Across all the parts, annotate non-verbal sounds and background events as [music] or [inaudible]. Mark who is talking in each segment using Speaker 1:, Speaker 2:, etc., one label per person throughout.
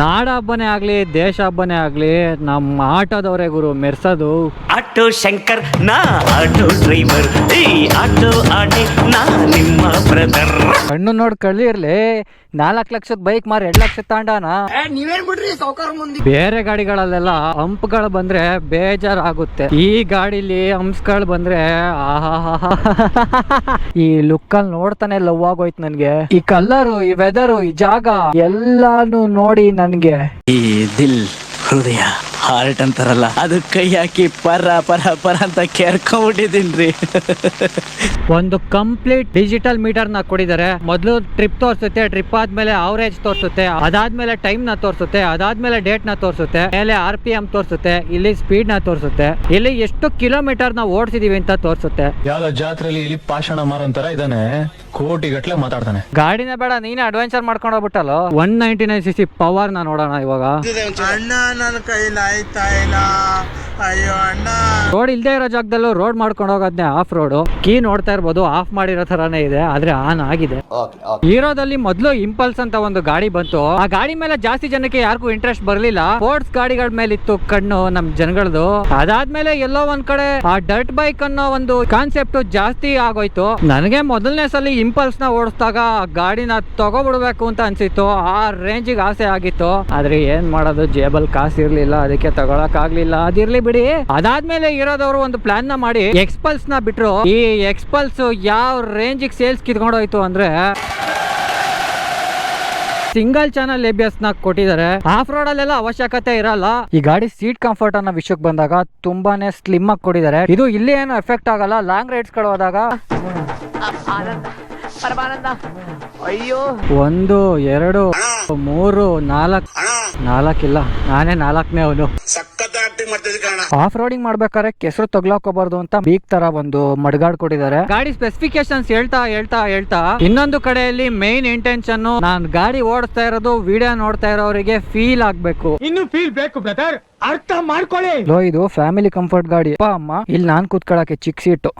Speaker 1: ನಾಡ ಹಬ್ಬನೇ ಆಗ್ಲಿ ದೇಶ ಹಬ್ಬನೇ ಆಗ್ಲಿ ನಮ್ಮ ಆಟೋದವರೇ ಗುರು ಮೆರ್ಸೋದು.
Speaker 2: ಆಟೋ ಶಂಕರ್ ನಾ ಆಟೋ ಡ್ರೈವರ್ ಈ ಆಟೋ ನಾ ನಿಮ್ಮ ಬ್ರದರ್
Speaker 1: ಕಣ್ಣು ನೋಡಿ ಕಳ್ಳಿರ್ಲಿ ನಾಲ್ಕು ಲಕ್ಷದ ಬೈಕ್ ಮಾರಿ ಎರಡ್ ಲಕ್ಷ ತಾಂಡಾನ? ಬೇರೆ ಗಾಡಿಗಳಲ್ಲೆಲ್ಲ ಹಂಪ್ಗಳು ಬಂದ್ರೆ ಬೇಜಾರಾಗುತ್ತೆ. ಈ ಗಾಡಿಲಿ ಹಂಪ್ಸ್ಗಳು ಬಂದ್ರೆ ಆಹಾ ಈ ಲುಕ್ ಅಲ್ಲಿ ನೋಡ್ತಾನೆ ಲವ್ ಆಗೋಯ್ತು ನನ್ಗೆ. ಈ ಕಲ್ಲರು ಈ ವೆದರು ಈ ಜಾಗ ಎಲ್ಲಾನು ನೋಡಿ ನನ್ಗೆ
Speaker 3: ಈ ದಿಲ್ ಹೃದಯ. ಹಾರ್ಟ್ ಅಂತಾರಲ್ಲ ಅದು ಕೈ ಹಾಕಿ ಪರ ಪರ ಪರ ಅಂತ ಕೇರ್ಕೊಂಡ್ಬಿಟ್ಟಿದ್ದೀನಿ
Speaker 1: ಒಂದು ಕಂಪ್ಲೀಟ್ ಡಿಜಿಟಲ್ ಮೀಟರ್ನ ಕೊಡಿದ್ದಾರೆ ಮೊದಲು ಟ್ರಿಪ್ ತೋರಿಸುತ್ತೆ ಟ್ರಿಪ್ ಆದ್ಮೇಲೆ ಅವರೇಜ್ ತೋರಿಸುತ್ತೆ ಅದಾದ್ಮೇಲೆ ಟೈಮ್ನ ತೋರಿಸುತ್ತೆ ಅದಾದ್ಮೇಲೆ ಡೇಟ್ನ ತೋರಿಸುತ್ತೆ ಮೇಲೆ ಆರ್ ಪಿ ಎಂ ತೋರಿಸುತ್ತೆ ಇಲ್ಲಿ ಸ್ಪೀಡ್ನ ತೋರಿಸುತ್ತೆ ಇಲ್ಲಿ ಎಷ್ಟು ಕಿಲೋಮೀಟರ್ನ ಓಡಿಸಿದೀವಿ ಅಂತ ತೋರಿಸುತ್ತೆ.
Speaker 4: ಯಾವ್ದೋ ಜಾತ್ರೆಲಿ ಇಲ್ಲಿ ಪಾಷಾಣ ಮಾರಂತರ ಇದಾನೆ ಕೋಟಿ ಗಟ್ಲೆ ಮಾತಾಡ್ತಾನೆ.
Speaker 1: ಗಾಡಿನೇ ಬೇಡ ನೀನೇ ಅಡ್ವೆಂಚರ್ ಮಾಡ್ಕೊಂಡು ಹೋಗ್ಬಿಟ್ಟಲ್ಲ? One ninety nine C C ಪವರ್ನ ನೋಡೋಣ ಇವಾಗ.
Speaker 5: ಅಣ್ಣ ನನ್ನ ಕೈಲಿ ಆಯ್ತಾ ಇಲ್ಲ ಅಯ್ಯೋ ಅಣ್ಣ.
Speaker 1: ರೋಡ್ ಇಲ್ದೆ ಇರೋ ಜಾಗದಲ್ಲೂ ರೋಡ್ ಮಾಡ್ಕೊಂಡು ಹೋಗೋದ್ನೇ ಆಫ್ ರೋಡ್ ಕೀ ನೋಡ್ತಾ ಇರ್ಬೋದು ಆಫ್ ಮಾಡಿರೋ ತರಾನೇ ಇದೆ ಆದ್ರೆ ಆನ್ ಆಗಿದೆ. ಹೀರೋದಲ್ಲಿ ಮೊದಲು ಇಂಪಲ್ಸ್ ಅಂತ ಒಂದು ಗಾಡಿ ಬಂತು. ಆ ಗಾಡಿ ಮೇಲೆ ಜಾಸ್ತಿ ಜನಕ್ಕೆ ಯಾರಿಗೂ ಇಂಟ್ರೆಸ್ಟ್ ಬರ್ಲಿಲ್ಲ. ಸ್ಪೋರ್ಟ್ಸ್ ಗಾಡಿಗಳ ಮೇಲೆ ಇತ್ತು ಕಣ್ಣು ನಮ್ ಜನಗಳದು. ಅದಾದ್ಮೇಲೆ ಎಲ್ಲೋ ಒಂದ್ ಕಡೆ ಆ ಡರ್ಟ್ ಬೈಕ್ ಅನ್ನೋ ಒಂದು ಕಾನ್ಸೆಪ್ಟ್ ಜಾಸ್ತಿ ಆಗೋಯ್ತು. ನನಗೆ ಮೊದಲನೇ ಸಲ ಇಂಪಲ್ಸ್ನ ಓಡಿಸಿದಾಗ ಗಾಡಿನ ತಗೋಬಿಡ್ಬೇಕು ಅಂತ ಅನ್ಸಿತ್ತು. ಆ ರೇಂಜಿಗೆ ಆಸೆ ಆಗಿತ್ತು. ಆದ್ರೆ ಏನ್ ಮಾಡೋದು ಜೇಬಲ್ ಕಾಸು ಇರ್ಲಿಲ್ಲ ಅದಕ್ಕೆ ತಗೊಳಕ್ ಆಗ್ಲಿಲ್ಲ ಅದಿರ್ಲಿ ಬಿಡಿ. ಅದಾದ್ಮೇಲೆ ಇರೋದವರು ಒಂದು ಪ್ಲಾನ್ನ ಮಾಡಿ ಎಕ್ಸ್ಪಲ್ಸ್ನ ಬಿಟ್ರು. ಈ ಎಕ್ಸ್ಪಲ್ಸ್ ಯಾವ ರೇಂಜ್ ಸೇಲ್ಸ್ ಕಿತ್ಕೊಂಡೋಯ್ತು ಅಂದ್ರೆ ಸಿಂಗಲ್ ಚಾನಲ್ ಎಬಿಎಸ್ನ ಕೊಟ್ಟಿದ್ದಾರೆ. ಆಫ್ ರೋಡ್ ಅಲ್ಲೆಲ್ಲ ಅವಶ್ಯಕತೆ ಇರಲ್ಲ. ಈ ಗಾಡಿ ಸೀಟ್ ಕಂಫರ್ಟ್ ಅನ್ನೋ ವಿಷಯಕ್ಕೆ ಬಂದಾಗ ತುಂಬಾನೇ ಸ್ಲಿಮ್ ಆಗಿ ಕೊಟ್ಟಿದ್ದಾರೆ. ಇದು ಇಲ್ಲಿ ಏನು ಎಫೆಕ್ಟ್ ಆಗಲ್ಲ. ಲಾಂಗ್ ರೈಡ್ಸ್ಗಳು ಹೋದಾಗ ಒಂದು ಎರಡು ಮೂರು ನಾಲ್ಕು. ನಾಲ್ಕಿಲ್ಲ. ನಾನೇ ನಾಲ್ಕನೇ ಅವನು. ಆಫ್ ರೋಡಿಂಗ್ ಮಾಡ್ಬೇಕಾದ್ರೆ ಕೆಸರು ತಗ್ಲಾಕೋಬಾರ್ದು ಅಂತ ಬೀಕ್ ತರ ಒಂದು ಮಡ್ಗಾಡ್ ಕೊಟ್ಟಿದ್ದಾರೆ. ಗಾಡಿ ಸ್ಪೆಸಿಫಿಕೇಶನ್ಸ್ ಹೇಳ್ತಾ ಹೇಳ್ತಾ ಹೇಳ್ತಾ ಇನ್ನೊಂದು ಕಡೆಯಲ್ಲಿ ಮೇನ್ ಇಂಟೆನ್ಷನ್ ನಾನ್ ಗಾಡಿ ಓಡಿಸ್ತಾ ಇರೋದು ವಿಡಿಯೋ ನೋಡ್ತಾ ಇರೋರಿಗೆ ಫೀಲ್ ಆಗ್ಬೇಕು.
Speaker 6: ಇನ್ನು ಫೀಲ್ ಬೇಕು ಬ್ರದರ್ ಅರ್ಥ ಮಾಡ್ಕೊಳ್ಳಿ.
Speaker 1: ಲೋ ಇದು ಫ್ಯಾಮಿಲಿ ಕಂಫರ್ಟ್ ಗಾಡಿ. ಅಪ್ಪ ಅಮ್ಮ ಇಲ್ಲಿ ನಾನ್ ಕೂತ್ಕೊಳಕ್ಕೆ ಚಿಕ್ಕ ಸೀಟು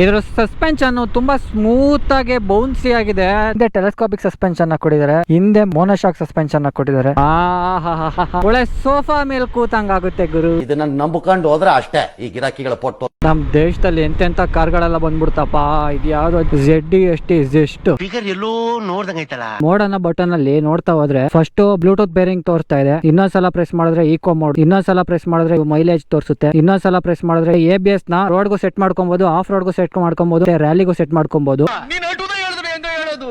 Speaker 1: ಇದ್ರ ಸಸ್ಪೆನ್ಷನ್ ತುಂಬಾ ಸ್ಮೂತ್ ಆಗಿ ಬೌನ್ಸಿ ಆಗಿದೆ. ಹಿಂದೆ ಟೆಲಿಸ್ಕೋಪಿಕ್ ಸಸ್ಪೆನ್ಷನ್ ಕೊಟ್ಟಿದ್ದಾರೆ. ಹಿಂದೆ ಮೋನೋಶಾಕ್ ಸಸ್ಪೆನ್ಷನ್ ಕೊಟ್ಟಿದ್ದಾರೆ. ಒಳ್ಳೆ ಸೋಫಾ ಮೇಲೆ ಕೂತಂಗಾಗುತ್ತೆ ಗುರು.
Speaker 7: ಇದನ್ನ ನಂಬಿಕೊಂಡು ಹೋದ್ರೆ ಅಷ್ಟೇ. ಈ ಗಿರಾಕಿಗಳ ಪೊಟ್ಟು
Speaker 1: ನಮ್ ದೇಶದಲ್ಲಿ ಎಂತೆಂತ ಕಾರ್ಗಳೆಲ್ಲ ಬಂದ್ಬಿಡ್ತಪ್ಪ ಇದು ಯಾವ್ದು ಜೆಡ್ ಎಸ್ ಟಿ ಜೆಸ್ಟ್
Speaker 2: ಫಿಗರ್ ಎಲ್ಲೋ ನೋಡ್ದಂಗೈತಲ್ಲ
Speaker 1: ಮೋಡ್ ಅನ್ನೋ ಬಟನ್ ಅಲ್ಲಿ ನೋಡ್ತಾ ಹೋದ್ರೆ ಫಸ್ಟ್ ಬ್ಲೂಟೂತ್ ಬೇರಿಂಗ್ ತೋರಿಸ್ತಾ ಇದೆ. ಇನ್ನೊಂದ್ಸಲ ಪ್ರೆಸ್ ಮಾಡಿದ್ರೆ ಈಕೋ ಮೋಡ್ ಇನ್ನೊಂದ್ಸಲ ಪ್ರೆಸ್ ಮಾಡಿದ್ರೆ ಮೈಲೇಜ್ ತೋರಿಸುತ್ತೆ. ಇನ್ನೊಂದ್ಸಲ ಪ್ರೆಸ್ ಮಾಡಿದ್ರೆ ಎ ಬಿ ಎಸ್ನ ರೋಡ್ಗೂ ಸೆಟ್ ಮಾಡ್ಕೊಬಹುದು ಆಫ್ ರೋಡ್ಗೂ ಸೆಟ್ ಮಾಡ್ಕೊಬಹುದು ರ್ಯಾಲಿಗೂ ಸೆಟ್ ಮಾಡ್ಕೊಬಹುದು
Speaker 6: ನೀನ್ ಅಟುದ ಹೇಳಿದ್ರೆ ಎಂದು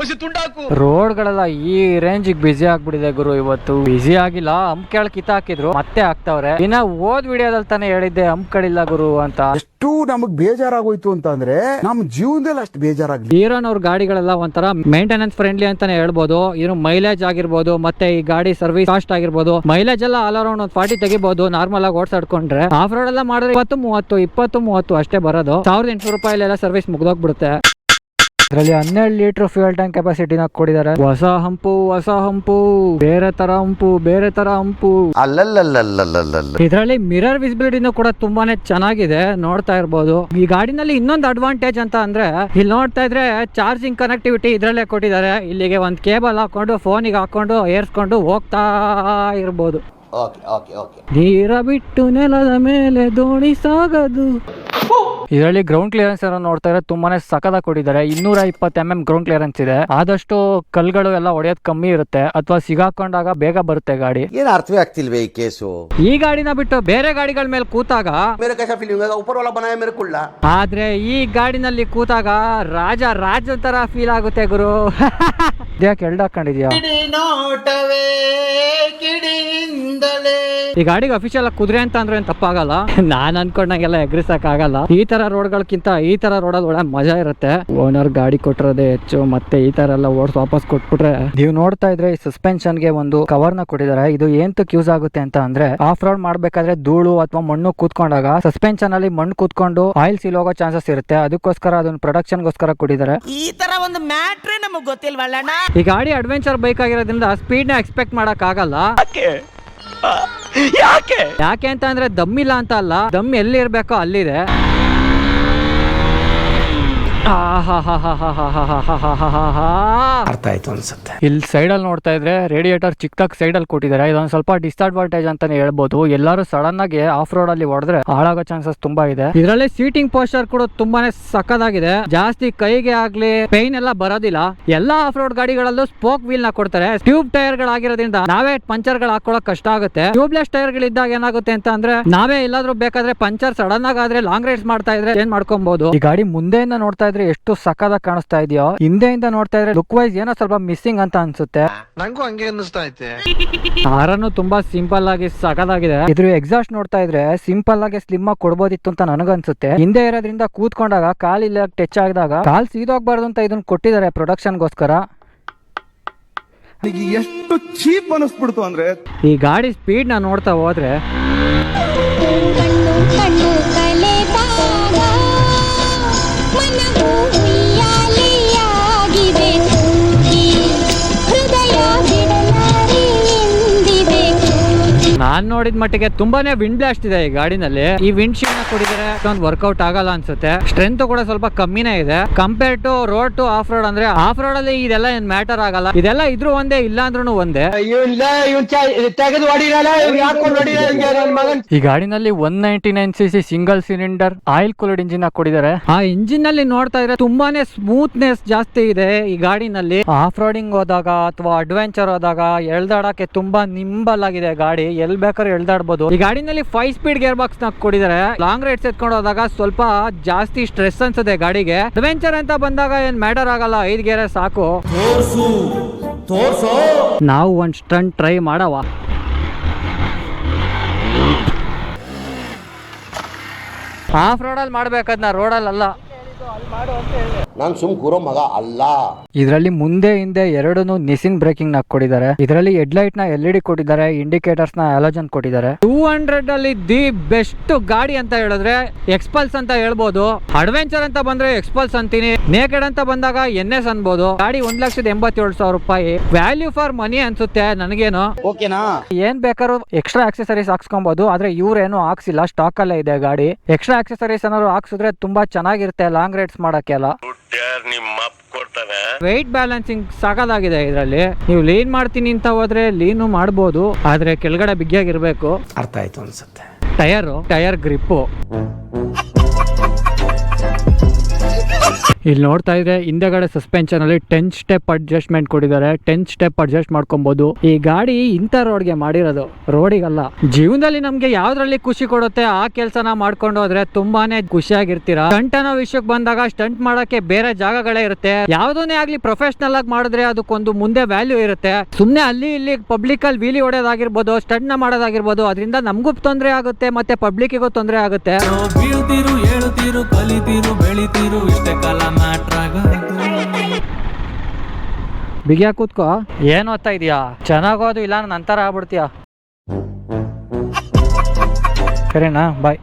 Speaker 6: ಹೇಳೋದು ಗಳೆಲ್ಲ ತುಂಡಾಕು.
Speaker 1: ರೋಡ್ಗಳೆಲ್ಲ ಈ ರೇಂಜ್ ಬಿಸಿ ಆಗ್ಬಿಟ್ಟಿದೆ ಗುರು ಇವತ್ತು. ಬಿಸಿ ಆಗಿಲ್ಲ ಹಂಪ್ ಕೆಳ ಕಿತ್ತಾಕಿದ್ರು ಮತ್ತೆ ಆಗ್ತಾವ್ರೆ ಇನ್ನ ಓದ್ ವಿಡಿಯೋದಲ್ಲಿ ತಾನೇ ಹೇಳಿದ್ದೆ ಹಂಪ್ಗಳಿಲ್ಲ ಗುರು ಅಂತ.
Speaker 8: ಎಷ್ಟು ನಮಗ್ ಬೇಜಾರಾಗೋಯ್ತು ಅಂತ ಅಂದ್ರೆ ನಮ್ ಜೀವನದಲ್ಲಿ ಅಷ್ಟು ಬೇಜಾರಾಗ್ಲಿ
Speaker 1: ಅವ್ರ ಗಾಡಿಗಳೆಲ್ಲ ಒಂಥರ ಮೇಂಟೆನೆನ್ಸ್ ಫ್ರೆಂಡ್ಲಿ ಅಂತಾನೆ ಹೇಳ್ಬೋದು. ಇನ್ನು ಮೈಲೇಜ್ ಆಗಿರ್ಬೋದು ಮತ್ತೆ ಈ ಗಾಡಿ ಸರ್ವಿಸ್ ಕಾಸ್ಟ್ ಆಗಿರ್ಬೋದು. ಮೈಲೇಜ್ ಎಲ್ಲ ಆಲ್ ಅರೌಂಡ್ ಒಂದ್ ಫಾರ್ಟಿ ತೆಗಿಬಹುದು ನಾರ್ಮಲ್ ಆಗಿ ಓಡಿಸಾಡ್ಕೊಂಡ್ರೆ ಆಫ್ ರೋಡ್ ಎಲ್ಲ ಮಾಡಿದ್ರೆ ಇಪ್ಪತ್ತು ಮೂವತ್ತು ಇಪ್ಪತ್ತು ಮೂವತ್ತು ಅಷ್ಟೇ ಬರೋದು. ಸಾವಿರದ ಎಂಟುನೂರು ರೂಪಾಯಿ ಸರ್ವಿಸ್ ಮುಗ್ದೋಗ್ಬಿಡುತ್ತೆ. ಇದರಲ್ಲಿ ಹನ್ನೆರಡು ಲೀಟರ್ ಫ್ಯೂಯಲ್ ಟ್ಯಾಂಕ್ ಕೆಪಾಸಿಟಿನ ಕೊಟ್ಟಿದ್ದಾರೆ ಹೊಸ ಹಂಪು ಹೊಸ ಹಂಪು ಬೇರೆ ತರ ಹಂಪು ಬೇರೆ ತರ ಹಂಪು. ಇದರಲ್ಲಿ ಮಿರರ್ ವಿಸಿಬಿಲಿಟಿನೂ ಕೂಡ ತುಂಬಾನೇ ಚೆನ್ನಾಗಿದೆ ನೋಡ್ತಾ ಇರಬಹುದು ಈ ಗಾಡಿನಲ್ಲಿ ಇನ್ನೊಂದು ಅಡ್ವಾಂಟೇಜ್ ಅಂತ ಅಂದ್ರೆ ಇಲ್ಲಿ ನೋಡ್ತಾ ಇದ್ರೆ ಚಾರ್ಜಿಂಗ್ ಕನೆಕ್ಟಿವಿಟಿ ಇದ್ರಲ್ಲೇ ಕೊಟ್ಟಿದ್ದಾರೆ. ಇಲ್ಲಿಗೆ ಒಂದು ಕೇಬಲ್ ಹಾಕೊಂಡು ಫೋನಿಗೆ ಹಾಕೊಂಡು ಏರ್ಸ್ಕೊಂಡು ಹೋಗ್ತಾ ಇರ್ಬೋದು.
Speaker 7: Okay okay okay.
Speaker 1: ನೀರ ಬಿಟ್ಟು ನೆಲದ ಮೇಲೆ ದೋಣಿ ಸಾಗದು. ಇದರಲ್ಲಿ ಗ್ರೌಂಡ್ ಕ್ಲಿಯರೆನ್ಸ್ ಏನೋ ನೋಡ್ತಾ ಇದ್ರೆ ತುಂಬಾನೇ ಸಕದಾಗ ಕೊಟ್ಟಿದ್ದಾರೆ ಇನ್ನೂರ ಇಪ್ಪತ್ತು ಎಂ ಎಂ ಗ್ರೌಂಡ್ ಕ್ಲಿಯರೆನ್ಸ್ ಇದೆ ಆದಷ್ಟು ಕಲ್ಗಳು ಎಲ್ಲ ಹೊಡೆಯೋದು ಕಮ್ಮಿ ಇರುತ್ತೆ ಅಥವಾ ಸಿಗಾಕೊಂಡಾಗ ಬೇಗ ಬರುತ್ತೆ ಗಾಡಿ
Speaker 7: ಏನ್ ಅರ್ಥವೇ ಆಗ್ತಿಲ್ವೇ ಈ ಕೇಸು
Speaker 1: ಈ ಗಾಡಿನ ಬಿಟ್ಟು ಬೇರೆ ಗಾಡಿಗಳ ಮೇಲೆ ಕೂತಾಗ
Speaker 7: ಮೇರೆ ಕೈಸಾ ಫೀಲಿಂಗ್ ऊपर वाला बनाया मेरे कुल्ला
Speaker 1: ಆದ್ರೆ ಈ ಗಾಡಿನಲ್ಲಿ ಕೂತಾಗ ರಾಜ ರಾಜ ತರ ಫೀಲ್ ಆಗುತ್ತೆ ಗುರು [laughs] ಯಾಕೆ ಎಲ್ಡ್ ಹಾಕೊಂಡಿದ್ಯಾ
Speaker 5: ನೋಟವೇ ಕಿಡಿಯಿಂದಲೇ
Speaker 1: ಈ ಗಾಡಿಗೆ ಅಫಿಷಿಯಲ್ ಕುದುರೆ ಅಂತ ಅಂದ್ರೆ ಏನ್ ತಪ್ಪಾಗಲ್ಲ? [laughs] ನಾನ್ ಅನ್ಕೊಂಡಂಗೆಲ್ಲ ಎಗ್ರಿಸಕ್ ಆಗಲ್ಲ. ಈ ತರ ರೋಡ್ಗಳಕ್ಕಿಂತ ಈ ತರ ರೋಡಲ್ಲಿ ಒಳ್ಳೆ ಮಜಾ ಇರುತ್ತೆ. ಓನರ್ ಗಾಡಿ ಕೊಟ್ಟಿರೋದೇ ಹೆಚ್ಚು ಮತ್ತೆ ಈ ತರ ಎಲ್ಲ ಓಡಿಸ್ ವಾಪಸ್ ಕೊಟ್ಬಿಟ್ರೆ ನೀವು ನೋಡ್ತಾ ಇದ್ರೆ ಈ ಸಸ್ಪೆನ್ಷನ್ಗೆ ಒಂದು ಕವರ್ನ ಕೊಟ್ಟಿದ್ದಾರೆ. ಇದು ಏಂತಕ್ ಯೂಸ್ ಆಗುತ್ತೆ ಅಂತ ಅಂದ್ರೆ ಆಫ್ ರೋಡ್ ಮಾಡ್ಬೇಕಾದ್ರೆ ಧೂಳು ಅಥವಾ ಮಣ್ಣು ಕೂತ್ಕೊಂಡಾಗ ಸಸ್ಪೆನ್ಷನ್ ಅಲ್ಲಿ ಮಣ್ಣು ಕೂತ್ಕೊಂಡು ಆಯಿಲ್ ಸೀಲ್ ಹೋಗೋ ಚಾನ್ಸಸ್ ಇರುತ್ತೆ. ಅದಕ್ಕೋಸ್ಕರ ಅದನ್ನ ಪ್ರೊಡಕ್ಷನ್ ಗೋಸ್ಕರ ಕೊಟ್ಟಿದ್ದಾರೆ.
Speaker 9: ಈ ತರ ಒಂದು ಮ್ಯಾಟ್ರೇ ನಮಗ್ ಗೊತ್ತಿಲ್ವಲ್ಲ
Speaker 1: ಈ ಗಾಡಿ ಅಡ್ವೆಂಚರ್ ಬೈಕ್ ಆಗಿರೋದ್ರಿಂದ ಸ್ಪೀಡ್ನ ಎಕ್ಸ್ಪೆಕ್ಟ್ ಮಾಡಕ್ ಆಗಲ್ಲ.
Speaker 2: ಯಾಕೆ?
Speaker 1: ಯಾಕೆ ಅಂತ ಅಂದ್ರೆ ದಮ್ ಇಲ್ಲ ಅಂತ ಅಲ್ಲ. ದಮ್ ಎಲ್ಲಿ ಇರ್ಬೇಕೋ ಅಲ್ಲಿದೆ.
Speaker 3: ಅರ್ಥ ಆಯ್ತು ಅನ್ಸುತ್ತೆ
Speaker 1: ಇಲ್ಲಿ ಸೈಡ್ ಅಲ್ಲಿ ನೋಡ್ತಾ ಇದ್ರೆ ರೇಡಿಯೇಟರ್ ಚಿಕ್ಕದಾಗಿ ಸೈಡ್ ಅಲ್ಲಿ ಕೊಟ್ಟಿದ್ದಾರೆ ಇದೊಂದು ಸ್ವಲ್ಪ ಡಿಸ್ಅಡ್ವಾಂಟೇಜ್ ಅಂತಾನೆ ಹೇಳ್ಬೋದು ಎಲ್ಲರೂ ಸಡನ್ ಆಗಿ ಆಫ್ ರೋಡ್ ಅಲ್ಲಿ ಹೊಡೆದ್ರೆ ಹಾಳಾಗೋ ಚಾನ್ಸಸ್ ತುಂಬಾ ಇದೆ ಇದರಲ್ಲಿ ಸೀಟಿಂಗ್ ಪೋಸ್ಟರ್ ಕೂಡ ತುಂಬಾನೇ ಸಕ್ಕದಾಗಿದೆ ಜಾಸ್ತಿ ಕೈಗೆ ಆಗ್ಲಿ ಪೈನ್ ಎಲ್ಲ ಬರೋದಿಲ್ಲ ಎಲ್ಲಾ ಆಫ್ ರೋಡ್ ಗಾಡಿಗಳಲ್ಲೂ ಸ್ಪೋಕ್ ವೀಲ್ನ ಕೊಡ್ತಾರೆ ಟ್ಯೂಬ್ ಟೈರ್ ಗಳಾಗಿರೋದ್ರಿಂದ ನಾವೇ ಪಂಚರ್ಗಳು ಹಾಕೊಳಕ್ ಕಷ್ಟ ಆಗುತ್ತೆ ಟ್ಯೂಬ್ಲೆಸ್ ಟೈರ್ ಗಳಿದ್ದಾಗ ಏನಾಗುತ್ತೆ ಅಂತ ಅಂದ್ರೆ ನಾವೇ ಎಲ್ಲಾದ್ರೂ ಬೇಕಾದ್ರೆ ಪಂಚರ್ ಸಡನ್ ಆಗಿ ಆದ್ರೆ ಲಾಂಗ್ ರೈಡ್ಸ್ ಮಾಡ್ತಾ ಇದ್ರೆ ಏನ್ ಮಾಡ್ಕೊಬಹುದು ಈ ಗಾಡಿ ಮುಂದೆಯಿಂದ ನೋಡ್ತಾ ಇದ್ರೆ ಎಷ್ಟು ಸಖದ ಕಾಣಿಸ್ತಾ ಇದೆಯೋ. ಹಿಂದೆಯಿಂದ ನೋಡ್ತಾ ಇದ್ರೆ ಲುಕ್ ವೈಸ್ ಏನೋ ಸ್ವಲ್ಪ ಮಿಸ್ಸಿಂಗ್ ಅಂತ ಅನ್ಸುತ್ತೆ.
Speaker 5: ನಂಗೂ ಹಂಗೆ ಅನ್ನಿಸ್ತಾ ಐತೆ.
Speaker 1: ಹಾರನ್ನು ತುಂಬಾ ಸಿಂಪಲ್ ಆಗಿ ಸಕದಾಗಿದೆ ಇದ್ರ ಎಕ್ಸಾಸ್ಟ್ ನೋಡ್ತಾ ಇದ್ರೆ ಸಿಂಪಲ್ ಆಗಿ ಸ್ಲಿಮ್ ಆಗಿ ಕೊಡ್ಬೋದಿತ್ತು ಅಂತ ನನಗನ್ಸುತ್ತೆ. ಹಿಂದೆ ಇರೋದ್ರಿಂದ ಕೂತ್ಕೊಂಡಾಗ ಕಾಲ್ ಇಲ್ಲ ಟಚ್ ಆಗಿದಾಗ ಕಾಲ್ ಸೀದೋಗ್ಬಾರ್ದು ಅಂತ ಇದನ್ನ ಕೊಟ್ಟಿದ್ದಾರೆ ಪ್ರೊಡಕ್ಷನ್
Speaker 8: ಗೋಸ್ಕರ ಎಷ್ಟು ಚೀಪ್ ಅನಿಸ್ಬಿಡ್ತು ಅಂದ್ರೆ
Speaker 1: ಈ ಗಾಡಿ ಸ್ಪೀಡ್ನ ನೋಡ್ತಾ ಹೋದ್ರೆ ನಾನ್ ನೋಡಿದ ಮಟ್ಟಿಗೆ ತುಂಬಾನೇ ವಿಂಡ್ ಬ್ಲಾಸ್ಟ್ ಇದೆ ಈ ಗಾಡಿನಲ್ಲಿ. ಈ ವಿಂಡ್ ಶೀಲ್ಡ್ನ ಒಂದು ಅಷ್ಟೊಂದು ವರ್ಕೌಟ್ ಆಗಲ್ಲ ಅನ್ಸುತ್ತೆ. ಸ್ಟ್ರೆಂತ್ ಕೂಡ ಸ್ವಲ್ಪ ಕಮ್ಮಿನೇ ಇದೆ. Compare to road to off road ಅಂದ್ರೆ ಆಫ್ ರೋಡ್ ಅಲ್ಲಿ ಇದೆಲ್ಲ ಏನ್ ಮ್ಯಾಟರ್ ಆಗಲ್ಲ. ಇದೆಲ್ಲ ಇದ್ರು ಒಂದೇ ಇಲ್ಲ ಅಂದ್ರೂ ಒಂದೇ. ಈ ಗಾಡಿನಲ್ಲಿ one ninety nine C C single cylinder oil cooled engine ಕೊಡಿದ್ದಾರೆ ಆ ಇಂಜಿನ್ ಅಲ್ಲಿ ನೋಡ್ತಾ ಇದ್ರೆ ತುಂಬಾನೇ ಸ್ಮೂತ್ನೆಸ್ ಜಾಸ್ತಿ ಇದೆ ಈ ಗಾಡಿನಲ್ಲಿ. ಆಫ್ ರೋಡಿಂಗ್ ಹೋದಾಗ ಅಥವಾ ಅಡ್ವೆಂಚರ್ ಹೋದಾಗ ಎಳ್ದಾಡಕ್ಕೆ ತುಂಬಾ ನಿಂಬಲ್ ಆಗಿದೆ ಗಾಡಿ. ಎಲ್ ಬೇಕಾದ್ರೂ ಎಳ್ದಾಡ್ಬೋದು. ಈ ಗಾಡಿನಲ್ಲಿ ಫೈವ್ ಸ್ಪೀಡ್ ಗೇರ್ ಬಾಕ್ಸ್ನ ಲಾಂಗ್ ರೈಡ್ಸ್ ಎತ್ಕೊಂಡು ಹೋದಾಗ ಸ್ವಲ್ಪ ಜಾಸ್ತಿ ಸ್ಟ್ರೆಸ್ ಅನ್ಸುತ್ತೆ ಗಾಡಿಗೆ. ಅಡ್ವೆಂಚರ್ ಅಂತ ಬಂದಾಗ ಏನ್ ಮ್ಯಾಟರ್ ಆಗಲ್ಲ ಐದ್ ಗೇರೆ ಸಾಕು. ನಾವು ಒಂದ್ ಸ್ಟಂಟ್ ಟ್ರೈ ಮಾಡವ. ಆಫ್ ರೋಡಲ್ಲಿ ಮಾಡ್ಬೇಕದ್ನ ರೋಡಲ್ಲಿ ಅಲ್ಲ
Speaker 7: ನಾನು ಸುಮ್ ಕೂರೋ ಮಗ ಅಲ್ಲ.
Speaker 1: ಇದರಲ್ಲಿ ಮುಂದೆ ಹಿಂದೆ ಎರಡನ್ನೂ ನಿಸಿನ್ ಬ್ರೇಕಿಂಗ್ನ ಕೊಟ್ಟಿದ್ದಾರೆ. ಇದರಲ್ಲಿ ಹೆಡ್ಲೈಟ್ನ ಎಲ್ ಇ ಡಿ ಕೊಟ್ಟಿದ್ದಾರೆ ಇಂಡಿಕೇಟರ್ಸ್ನ ಅಲೋಜನ್ ಕೊಟ್ಟಿದ್ದಾರೆ. ಟೂ ಹಂಡ್ರೆಡ್ ಅಲ್ಲಿ ದಿ ಬೆಸ್ಟ್ ಗಾಡಿ ಅಂತ ಹೇಳಿದ್ರೆ ಎಕ್ಸ್ಪಲ್ಸ್ ಅಂತ ಹೇಳ್ಬೋದು. ಅಡ್ವೆಂಚರ್ ಅಂತ ಬಂದ್ರೆ ಎಕ್ಸ್ಪಲ್ಸ್ ಅಂತೀನಿ. ನೇಕೆಡ್ ಅಂತ ಬಂದಾಗ ಎನ್ ಎಸ್ ಅನ್ಬೋದು. ಗಾಡಿ ಒಂದ್ ಲಕ್ಷದ ಎಂಬತ್ತೇಳು ಸಾವಿರ ರೂಪಾಯಿ. ವ್ಯಾಲ್ಯೂ ಫಾರ್ ಮನಿ ಅನ್ಸುತ್ತೆ ನನಗೇನು.
Speaker 3: ಓಕೆನಾ?
Speaker 1: ಏನ್ ಬೇಕಾದ್ರೂ ಎಕ್ಸ್ಟ್ರಾ ಆಕ್ಸೆಸರೀಸ್ ಹಾಕ್ಸ್ಕೊಬಹುದು ಆದ್ರೆ ಇವ್ರೇನು ಹಾಕ್ಸಿಲ್ಲ ಸ್ಟಾಕ್ ಅಲ್ಲೇ ಇದೆ ಗಾಡಿ. ಎಕ್ಸ್ಟ್ರಾ ಆಕ್ಸೆಸರೀಸ್ ಏನಾದ್ರು ಹಾಕ್ಸಿದ್ರೆ ತುಂಬಾ ಚೆನ್ನಾಗಿರುತ್ತೆ ಲಾಂಗ್ ರೈಡ್ಸ್ ಮಾಡಕ್ಕೆಲ್ಲ. ವೆಯ್ಟ್ ಬ್ಯಾಲೆನ್ಸಿಂಗ್ ಸಾಕಾಗಿದೆ ಇದರಲ್ಲಿ. ನೀವು ಲೀನ್ ಮಾಡ್ತೀನಿ ಅಂತ ಹೋದ್ರೆ ಲೀನು ಮಾಡ್ಬೋದು ಆದ್ರೆ ಕೆಳಗಡೆ ಬಿಗಿಯಾಗಿರ್ಬೇಕು
Speaker 3: ಅರ್ಥ ಆಯ್ತು ಅನ್ಸುತ್ತೆ.
Speaker 1: ಟೈರು ಟೈರ್ ಗ್ರಿಪ್ಪು ಇಲ್ಲಿ ನೋಡ್ತಾ ಇದ್ರೆ ಹಿಂದೆಗಡೆ ಸಸ್ಪೆನ್ಷನ್ ಅಲ್ಲಿ ಟೆನ್ ಸ್ಟೆಪ್ ಅಡ್ಜಸ್ಟ್ಮೆಂಟ್ ಕೊಟ್ಟಿದ್ದಾರೆ. ಟೆನ್ ಸ್ಟೆಪ್ ಅಡ್ಜಸ್ಟ್ ಮಾಡ್ಕೊಬಹುದು ಈ ಗಾಡಿ ಇಂಥ ರೋಡ್ಗೆ ಮಾಡಿರೋದು. ರೋಡಿಗಲ್ಲ. ಜೀವನದಲ್ಲಿ ನಮ್ಗೆ ಯಾವ್ದ್ರಲ್ಲಿ ಖುಷಿ ಕೊಡುತ್ತೆ ಆ ಕೆಲಸನ ಮಾಡ್ಕೊಂಡು ಹೋದ್ರೆ ತುಂಬಾನೇ ಖುಷಿಯಾಗಿರ್ತೀರ? ಸ್ಟಂಟ್ ಅನ್ನೋ ವಿಷಯಕ್ಕೆ ಬಂದಾಗ ಸ್ಟಂಟ್ ಮಾಡಕ್ಕೆ ಬೇರೆ ಜಾಗಗಳೇ ಇರುತ್ತೆ. ಯಾವ್ದನ್ನೇ ಆಗ್ಲಿ ಪ್ರೊಫೆಷನಲ್ ಆಗಿ ಮಾಡಿದ್ರೆ ಅದಕ್ಕೊಂದು ಮುಂದೆ ವ್ಯಾಲ್ಯೂ ಇರುತ್ತೆ. ಸುಮ್ನೆ ಅಲ್ಲಿ ಇಲ್ಲಿ ಪಬ್ಲಿಕ್ ಅಲ್ಲಿ ವೀಲಿ ಹೊಡೆಯೋದಾಗಿರ್ಬೋದು ಸ್ಟಂಟ್ನ ಮಾಡೋದಾಗಿರ್ಬೋದು, ಅದರಿಂದ ನಮಗೂ ತೊಂದರೆ ಆಗುತ್ತೆ, ಮತ್ತೆ ಪಬ್ಲಿಕ್ಕಿಗೂ ತೊಂದರೆ ಆಗುತ್ತೆ.
Speaker 3: ಬೀಳ್ತೀರು, ಇಷ್ಟೇ ಕಾಲ
Speaker 1: ಬಿಗಿಯ ಕೂತ್ಕೋ. ಏನ್ ಓದ್ತಾ ಇದೀಯಾ? ಚೆನ್ನಾಗೋದು ಇಲ್ಲ ನಂತರ ಆಗ್ಬಿಡ್ತೀಯ? ಸರಿನಾ? ಬಾಯ್